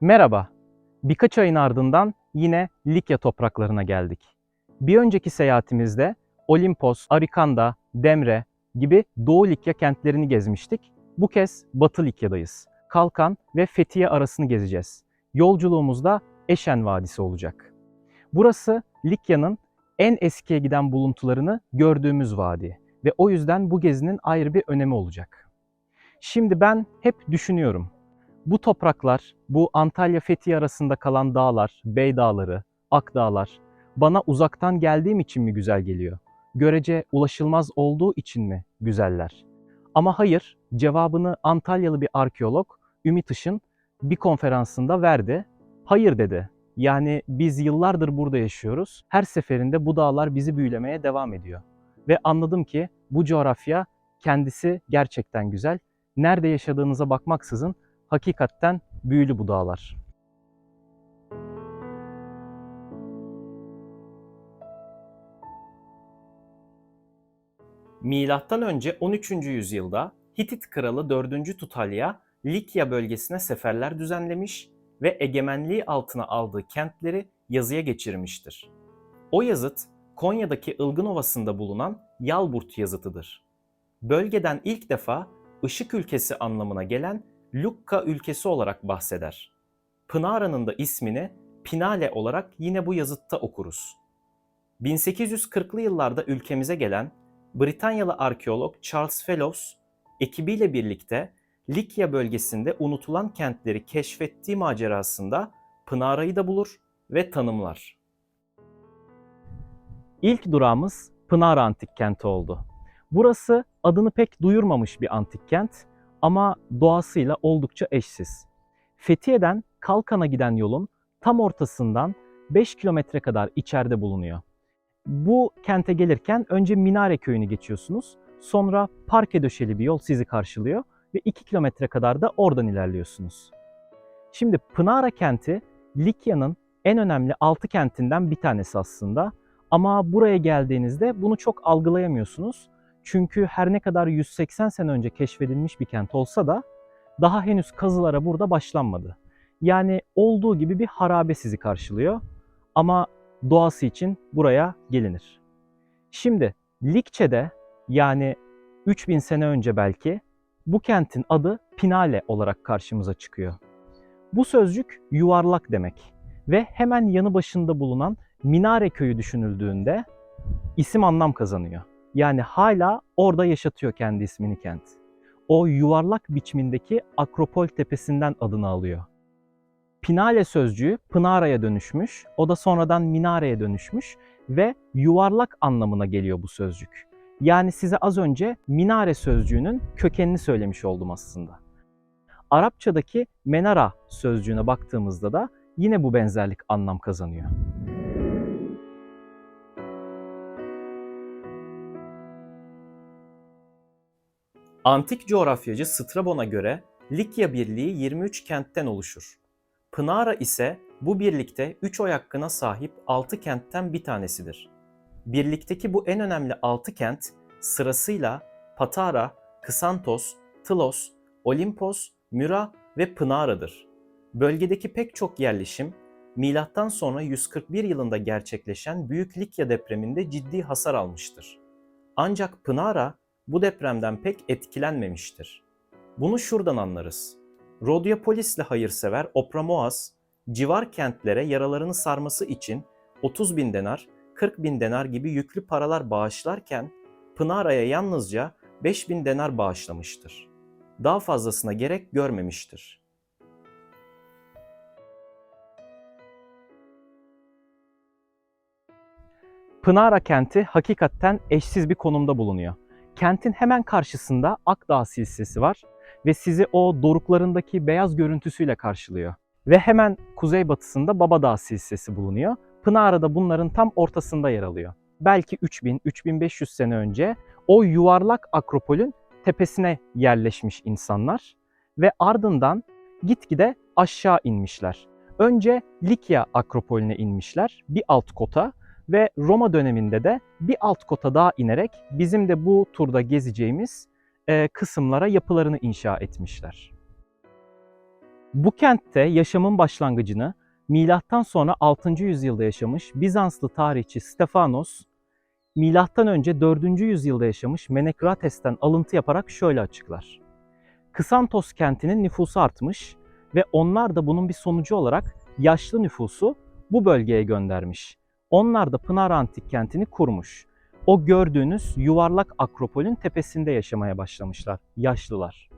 Merhaba. Birkaç ayın ardından yine Likya topraklarına geldik. Bir önceki seyahatimizde Olimpos, Arikanda, Demre gibi Doğu Likya kentlerini gezmiştik. Bu kez Batı Likya'dayız. Kalkan ve Fethiye arasını gezeceğiz. Yolculuğumuzda Eşen Vadisi olacak. Burası Likya'nın en eskiye giden buluntularını gördüğümüz vadi ve o yüzden bu gezinin ayrı bir önemi olacak. Şimdi ben hep düşünüyorum. Bu topraklar, bu Antalya Fethiye arasında kalan dağlar, Bey Dağları, Ak Dağlar bana uzaktan geldiğim için mi güzel geliyor? Görece ulaşılmaz olduğu için mi güzeller? Ama hayır, cevabını Antalyalı bir arkeolog Ümit Işın bir konferansında verdi. Hayır dedi. Yani biz yıllardır burada yaşıyoruz. Her seferinde bu dağlar bizi büyülemeye devam ediyor. Ve anladım ki bu coğrafya kendisi gerçekten güzel. Nerede yaşadığınıza bakmaksızın hakikaten büyülü bu dağlar. Milattan önce 13. yüzyılda Hitit kralı 4. Tutalya Likya bölgesine seferler düzenlemiş ve egemenliği altına aldığı kentleri yazıya geçirmiştir. O yazıt Konya'daki Ilgın Ovası'nda bulunan Yalburt yazıtıdır. Bölgeden ilk defa ışık ülkesi anlamına gelen Lukka ülkesi olarak bahseder. Pınara'nın da ismini Pinale olarak yine bu yazıtta okuruz. 1840'lı yıllarda ülkemize gelen Britanyalı arkeolog Charles Fellows ekibiyle birlikte Likya bölgesinde unutulan kentleri keşfettiği macerasında Pınara'yı da bulur ve tanımlar. İlk durağımız Pınara Antik Kenti oldu. Burası adını pek duyurmamış bir antik kent ama doğasıyla oldukça eşsiz. Fethiye'den Kalkan'a giden yolun tam ortasından 5 kilometre kadar içeride bulunuyor. Bu kente gelirken önce Minare köyünü geçiyorsunuz. Sonra parke döşeli bir yol sizi karşılıyor ve 2 kilometre kadar da oradan ilerliyorsunuz. Şimdi Pınara kenti Likya'nın en önemli 6 kentinden bir tanesi aslında. Ama buraya geldiğinizde bunu çok algılayamıyorsunuz. Çünkü her ne kadar 180 sene önce keşfedilmiş bir kent olsa da daha henüz kazılara burada başlanmadı. Yani olduğu gibi bir harabe sizi karşılıyor ama doğası için buraya gelinir. Şimdi Likçe'de yani 3000 sene önce belki bu kentin adı Pinale olarak karşımıza çıkıyor. Bu sözcük yuvarlak demek ve hemen yanı başında bulunan Minare köyü düşünüldüğünde isim anlam kazanıyor. Yani hala orada yaşatıyor kendi ismini kent. O yuvarlak biçimindeki Akropol tepesinden adını alıyor. Pinale sözcüğü Pınara'ya dönüşmüş, o da sonradan Minare'ye dönüşmüş ve yuvarlak anlamına geliyor bu sözcük. Yani size az önce minare sözcüğünün kökenini söylemiş oldum aslında. Arapçadaki menara sözcüğüne baktığımızda da yine bu benzerlik anlam kazanıyor. Antik coğrafyacı Strabon'a göre Likya Birliği 23 kentten oluşur. Pınara ise bu birlikte 3 oy hakkına sahip 6 kentten bir tanesidir. Birlikteki bu en önemli 6 kent sırasıyla Patara, Kısantos, Tlos, Olimpos, Müra ve Pınara'dır. Bölgedeki pek çok yerleşim milattan sonra 141 yılında gerçekleşen Büyük Likya depreminde ciddi hasar almıştır. Ancak Pınara bu depremden pek etkilenmemiştir. Bunu şuradan anlarız. Rodyapolis'le hayırsever Opramoas, civar kentlere yaralarını sarması için 30 bin denar, 40 bin denar gibi yüklü paralar bağışlarken Pınara'ya yalnızca 5 bin denar bağışlamıştır. Daha fazlasına gerek görmemiştir. Pınara kenti hakikaten eşsiz bir konumda bulunuyor. Kentin hemen karşısında Akdağ silsilesi var ve sizi o doruklarındaki beyaz görüntüsüyle karşılıyor. Ve hemen kuzeybatısında Babadağ silsilesi bulunuyor. Pınara da bunların tam ortasında yer alıyor. Belki 3000-3500 sene önce o yuvarlak akropolün tepesine yerleşmiş insanlar ve ardından gitgide aşağı inmişler. Önce Likya akropolüne inmişler, bir alt kota ve Roma döneminde de bir alt kota daha inerek bizim de bu turda gezeceğimiz e, kısımlara yapılarını inşa etmişler. Bu kentte yaşamın başlangıcını milattan sonra 6. yüzyılda yaşamış Bizanslı tarihçi Stefanos, milattan önce 4. yüzyılda yaşamış Menekrates'ten alıntı yaparak şöyle açıklar. Kısantos kentinin nüfusu artmış ve onlar da bunun bir sonucu olarak yaşlı nüfusu bu bölgeye göndermiş. Onlar da Pınar Antik kentini kurmuş. O gördüğünüz yuvarlak akropolün tepesinde yaşamaya başlamışlar yaşlılar.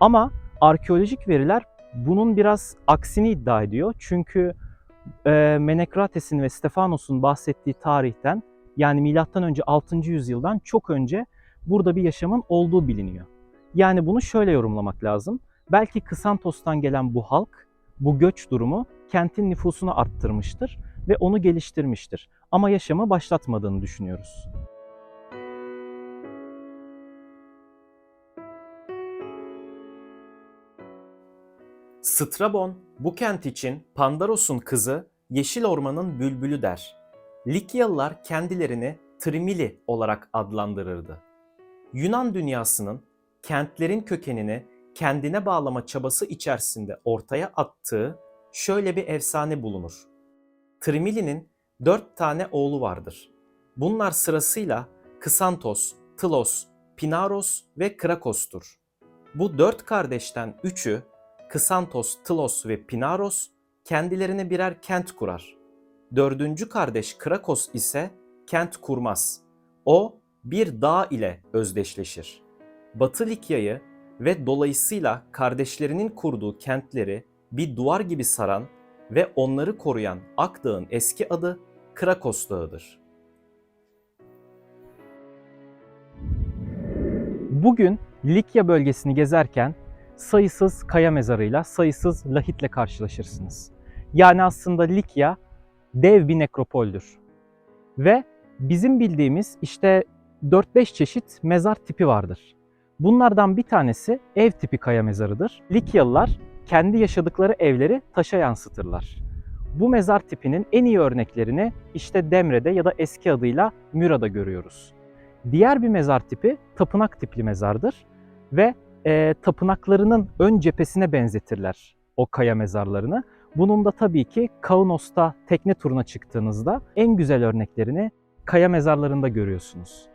Ama arkeolojik veriler bunun biraz aksini iddia ediyor. Çünkü e, Menekrates'in ve Stefanos'un bahsettiği tarihten yani milattan önce 6. yüzyıldan çok önce burada bir yaşamın olduğu biliniyor. Yani bunu şöyle yorumlamak lazım. Belki Kısantos'tan gelen bu halk bu göç durumu kentin nüfusunu arttırmıştır ve onu geliştirmiştir. Ama yaşamı başlatmadığını düşünüyoruz. Strabon bu kent için Pandaros'un kızı Yeşil Orman'ın bülbülü der. Likyalılar kendilerini Trimili olarak adlandırırdı. Yunan dünyasının kentlerin kökenini kendine bağlama çabası içerisinde ortaya attığı şöyle bir efsane bulunur. Trimili'nin dört tane oğlu vardır. Bunlar sırasıyla Kısantos, Tlos, Pinaros ve Krakos'tur. Bu dört kardeşten üçü Kısantos, Tlos ve Pinaros kendilerine birer kent kurar. Dördüncü kardeş Krakos ise kent kurmaz. O bir dağ ile özdeşleşir. Batı Likya'yı ve dolayısıyla kardeşlerinin kurduğu kentleri bir duvar gibi saran ve onları koruyan Akdağ'ın eski adı Krakos Dağı'dır. Bugün Likya bölgesini gezerken sayısız kaya mezarıyla, sayısız lahitle karşılaşırsınız. Yani aslında Likya dev bir nekropoldür. Ve bizim bildiğimiz işte 4-5 çeşit mezar tipi vardır. Bunlardan bir tanesi ev tipi kaya mezarıdır. Likyalılar kendi yaşadıkları evleri taşa yansıtırlar. Bu mezar tipinin en iyi örneklerini işte Demre'de ya da eski adıyla Müra'da görüyoruz. Diğer bir mezar tipi tapınak tipli mezardır ve e, tapınaklarının ön cephesine benzetirler o kaya mezarlarını. Bunun da tabii ki Kaunos'ta tekne turuna çıktığınızda en güzel örneklerini kaya mezarlarında görüyorsunuz.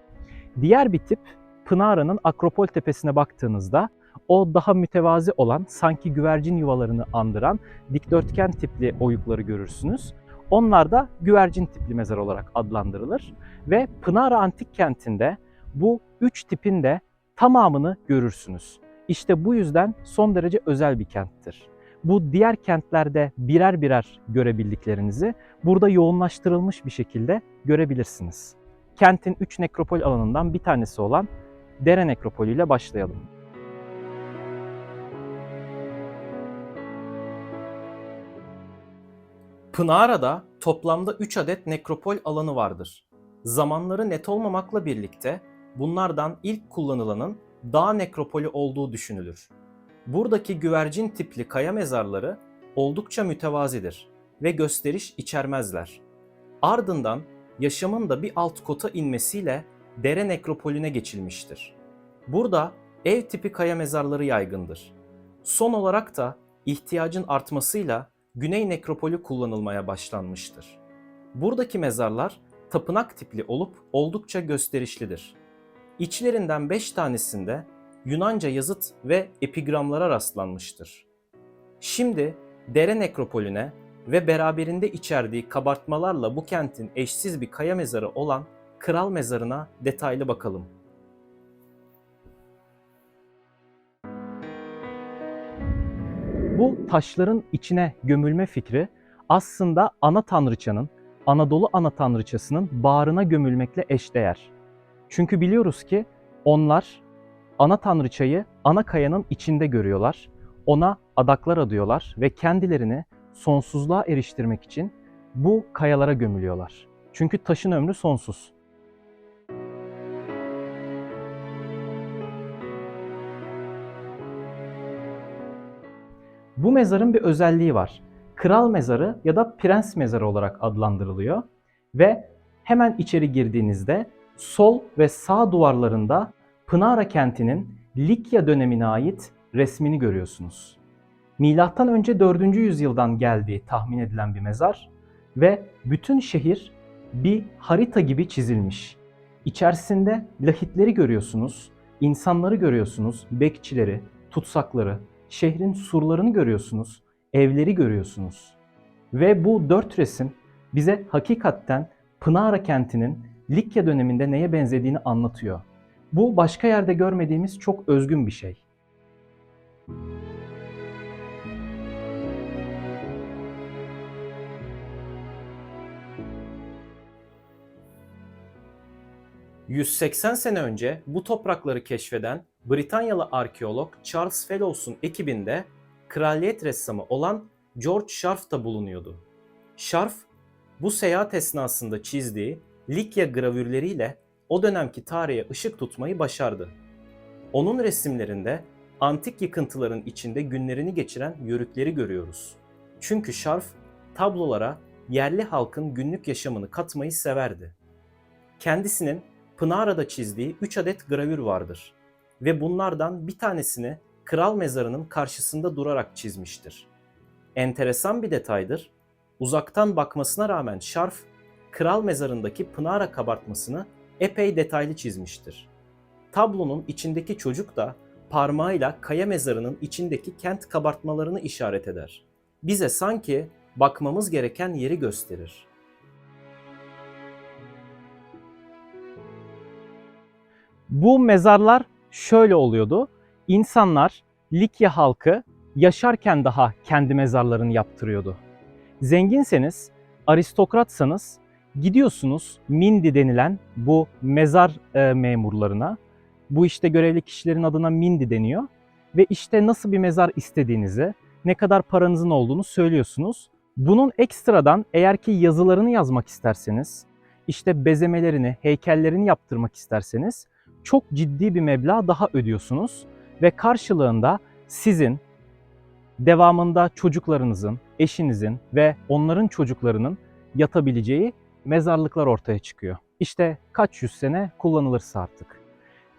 Diğer bir tip Pınara'nın Akropol tepesine baktığınızda o daha mütevazi olan, sanki güvercin yuvalarını andıran dikdörtgen tipli oyukları görürsünüz. Onlar da güvercin tipli mezar olarak adlandırılır ve Pınara Antik Kenti'nde bu üç tipin de tamamını görürsünüz. İşte bu yüzden son derece özel bir kenttir. Bu diğer kentlerde birer birer görebildiklerinizi burada yoğunlaştırılmış bir şekilde görebilirsiniz. Kentin 3 nekropol alanından bir tanesi olan Dere Nekropolü ile başlayalım. Pınara'da toplamda 3 adet nekropol alanı vardır. Zamanları net olmamakla birlikte bunlardan ilk kullanılanın dağ nekropolü olduğu düşünülür. Buradaki güvercin tipli kaya mezarları oldukça mütevazidir ve gösteriş içermezler. Ardından yaşamın da bir alt kota inmesiyle dere nekropolüne geçilmiştir. Burada ev tipi kaya mezarları yaygındır. Son olarak da ihtiyacın artmasıyla Güney nekropolü kullanılmaya başlanmıştır. Buradaki mezarlar tapınak tipli olup oldukça gösterişlidir. İçlerinden 5 tanesinde Yunanca yazıt ve epigramlara rastlanmıştır. Şimdi Dere Nekropolüne ve beraberinde içerdiği kabartmalarla bu kentin eşsiz bir kaya mezarı olan Kral Mezarı'na detaylı bakalım. Bu taşların içine gömülme fikri aslında ana tanrıçanın, Anadolu ana tanrıçasının bağrına gömülmekle eşdeğer. Çünkü biliyoruz ki onlar ana tanrıçayı ana kayanın içinde görüyorlar. Ona adaklar adıyorlar ve kendilerini sonsuzluğa eriştirmek için bu kayalara gömülüyorlar. Çünkü taşın ömrü sonsuz. Bu mezarın bir özelliği var. Kral mezarı ya da prens mezarı olarak adlandırılıyor ve hemen içeri girdiğinizde sol ve sağ duvarlarında Pınara kentinin Likya dönemine ait resmini görüyorsunuz. Milattan önce 4. yüzyıldan geldiği tahmin edilen bir mezar ve bütün şehir bir harita gibi çizilmiş. İçerisinde lahitleri görüyorsunuz, insanları görüyorsunuz, bekçileri, tutsakları, şehrin surlarını görüyorsunuz, evleri görüyorsunuz. Ve bu dört resim bize hakikaten Pınara kentinin Likya döneminde neye benzediğini anlatıyor. Bu başka yerde görmediğimiz çok özgün bir şey. ...180 sene önce bu toprakları keşfeden Britanyalı arkeolog Charles Fellows'un ekibinde kraliyet ressamı olan George Scharf da bulunuyordu. Scharf, bu seyahat esnasında çizdiği Likya gravürleriyle o dönemki tarihe ışık tutmayı başardı. Onun resimlerinde antik yıkıntıların içinde günlerini geçiren yörükleri görüyoruz. Çünkü Scharf tablolara yerli halkın günlük yaşamını katmayı severdi. Kendisinin Pınara'da çizdiği 3 adet gravür vardır ve bunlardan bir tanesini kral mezarının karşısında durarak çizmiştir. Enteresan bir detaydır. Uzaktan bakmasına rağmen Şarf, kral mezarındaki Pınara kabartmasını epey detaylı çizmiştir. Tablonun içindeki çocuk da parmağıyla kaya mezarının içindeki kent kabartmalarını işaret eder. Bize sanki bakmamız gereken yeri gösterir. Bu mezarlar şöyle oluyordu. İnsanlar, Likya halkı yaşarken daha kendi mezarlarını yaptırıyordu. Zenginseniz, aristokratsanız gidiyorsunuz Mindi denilen bu mezar e, memurlarına. Bu işte görevli kişilerin adına Mindi deniyor. Ve işte nasıl bir mezar istediğinizi, ne kadar paranızın olduğunu söylüyorsunuz. Bunun ekstradan eğer ki yazılarını yazmak isterseniz, işte bezemelerini, heykellerini yaptırmak isterseniz çok ciddi bir meblağ daha ödüyorsunuz ve karşılığında sizin devamında çocuklarınızın, eşinizin ve onların çocuklarının yatabileceği mezarlıklar ortaya çıkıyor. İşte kaç yüz sene kullanılırsa artık.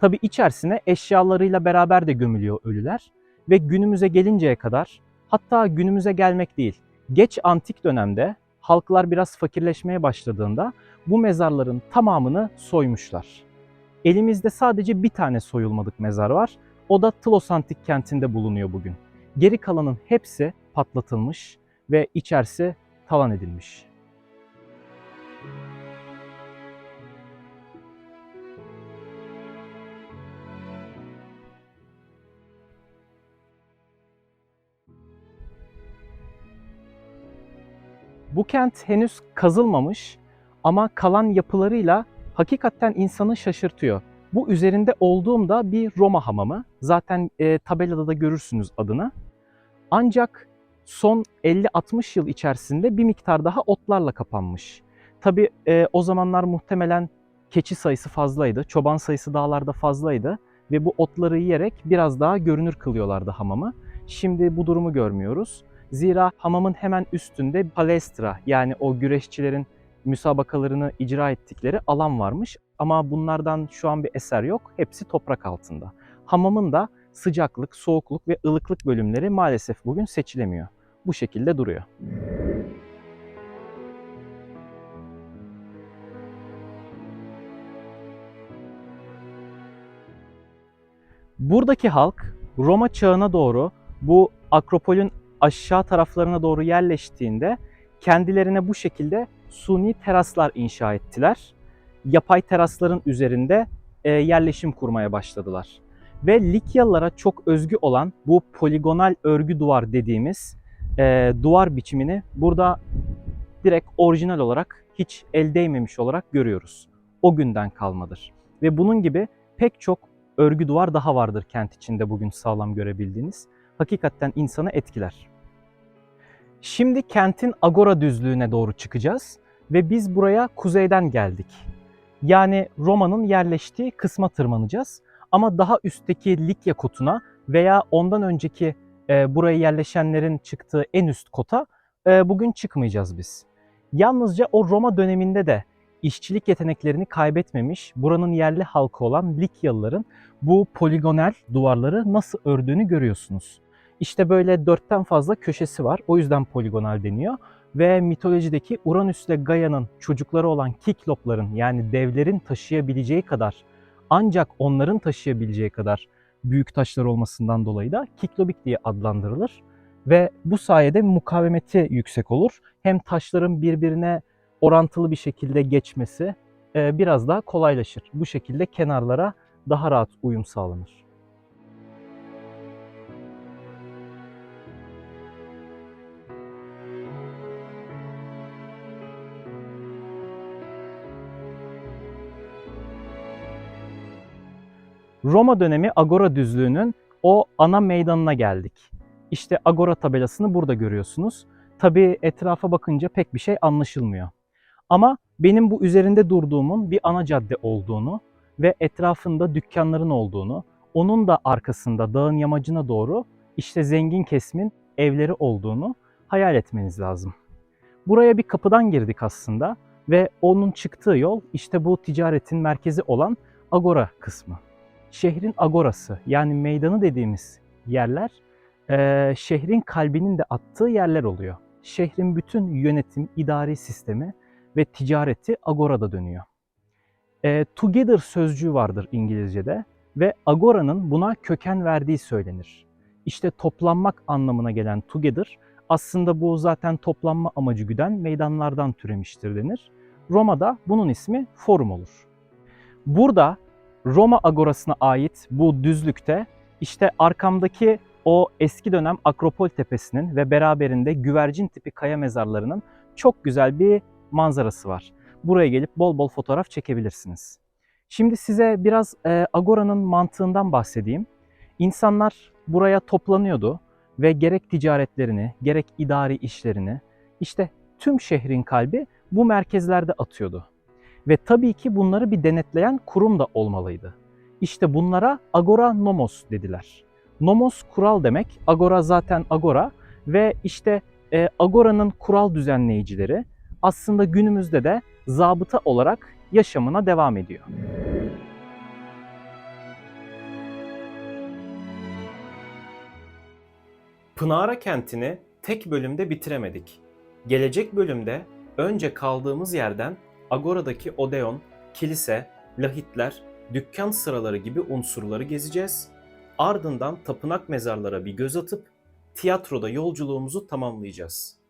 Tabi içerisine eşyalarıyla beraber de gömülüyor ölüler ve günümüze gelinceye kadar hatta günümüze gelmek değil, geç antik dönemde halklar biraz fakirleşmeye başladığında bu mezarların tamamını soymuşlar. Elimizde sadece bir tane soyulmadık mezar var. O da Tlos Antik kentinde bulunuyor bugün. Geri kalanın hepsi patlatılmış ve içerisi talan edilmiş. Bu kent henüz kazılmamış ama kalan yapılarıyla hakikaten insanı şaşırtıyor. Bu üzerinde olduğumda bir Roma hamamı. Zaten e, tabelada da görürsünüz adını. Ancak son 50-60 yıl içerisinde bir miktar daha otlarla kapanmış. Tabi e, o zamanlar muhtemelen keçi sayısı fazlaydı, çoban sayısı dağlarda fazlaydı ve bu otları yiyerek biraz daha görünür kılıyorlardı hamamı. Şimdi bu durumu görmüyoruz. Zira hamamın hemen üstünde palestra yani o güreşçilerin müsabakalarını icra ettikleri alan varmış. Ama bunlardan şu an bir eser yok. Hepsi toprak altında. Hamamın da sıcaklık, soğukluk ve ılıklık bölümleri maalesef bugün seçilemiyor. Bu şekilde duruyor. Buradaki halk Roma çağına doğru bu Akropol'ün aşağı taraflarına doğru yerleştiğinde kendilerine bu şekilde suni teraslar inşa ettiler. Yapay terasların üzerinde e, yerleşim kurmaya başladılar. Ve Likyalılara çok özgü olan bu poligonal örgü duvar dediğimiz e, duvar biçimini burada direkt orijinal olarak hiç el değmemiş olarak görüyoruz. O günden kalmadır. Ve bunun gibi pek çok örgü duvar daha vardır kent içinde bugün sağlam görebildiğiniz. Hakikaten insanı etkiler. Şimdi kentin agora düzlüğüne doğru çıkacağız ve biz buraya kuzeyden geldik. Yani Roma'nın yerleştiği kısma tırmanacağız. Ama daha üstteki Likya kotuna veya ondan önceki e, buraya yerleşenlerin çıktığı en üst kota e, bugün çıkmayacağız biz. Yalnızca o Roma döneminde de işçilik yeteneklerini kaybetmemiş buranın yerli halkı olan Likyalıların bu poligonal duvarları nasıl ördüğünü görüyorsunuz. İşte böyle dörtten fazla köşesi var. O yüzden poligonal deniyor. Ve mitolojideki Uranüs ile Gaia'nın çocukları olan Kiklopların yani devlerin taşıyabileceği kadar ancak onların taşıyabileceği kadar büyük taşlar olmasından dolayı da Kiklobik diye adlandırılır. Ve bu sayede mukavemeti yüksek olur. Hem taşların birbirine orantılı bir şekilde geçmesi e, biraz daha kolaylaşır. Bu şekilde kenarlara daha rahat uyum sağlanır. Roma dönemi Agora düzlüğünün o ana meydanına geldik. İşte Agora tabelasını burada görüyorsunuz. Tabii etrafa bakınca pek bir şey anlaşılmıyor. Ama benim bu üzerinde durduğumun bir ana cadde olduğunu ve etrafında dükkanların olduğunu, onun da arkasında dağın yamacına doğru işte zengin kesimin evleri olduğunu hayal etmeniz lazım. Buraya bir kapıdan girdik aslında ve onun çıktığı yol işte bu ticaretin merkezi olan Agora kısmı. Şehrin agorası yani meydanı dediğimiz yerler eee, şehrin kalbinin de attığı yerler oluyor. Şehrin bütün yönetim, idari sistemi ve ticareti agorada dönüyor. E, together sözcüğü vardır İngilizce'de ve agora'nın buna köken verdiği söylenir. İşte toplanmak anlamına gelen together aslında bu zaten toplanma amacı güden meydanlardan türemiştir denir. Roma'da bunun ismi forum olur. Burada Roma agorasına ait bu düzlükte işte arkamdaki o eski dönem Akropol Tepesi'nin ve beraberinde güvercin tipi kaya mezarlarının çok güzel bir manzarası var. Buraya gelip bol bol fotoğraf çekebilirsiniz. Şimdi size biraz e, Agora'nın mantığından bahsedeyim. İnsanlar buraya toplanıyordu ve gerek ticaretlerini, gerek idari işlerini, işte tüm şehrin kalbi bu merkezlerde atıyordu. Ve tabii ki bunları bir denetleyen kurum da olmalıydı. İşte bunlara Agora Nomos dediler. Nomos kural demek, Agora zaten Agora ve işte e, Agora'nın kural düzenleyicileri aslında günümüzde de zabıta olarak yaşamına devam ediyor. Pınara kentini tek bölümde bitiremedik. Gelecek bölümde önce kaldığımız yerden Agora'daki Odeon, kilise, lahitler, dükkan sıraları gibi unsurları gezeceğiz. Ardından tapınak mezarlara bir göz atıp tiyatroda yolculuğumuzu tamamlayacağız.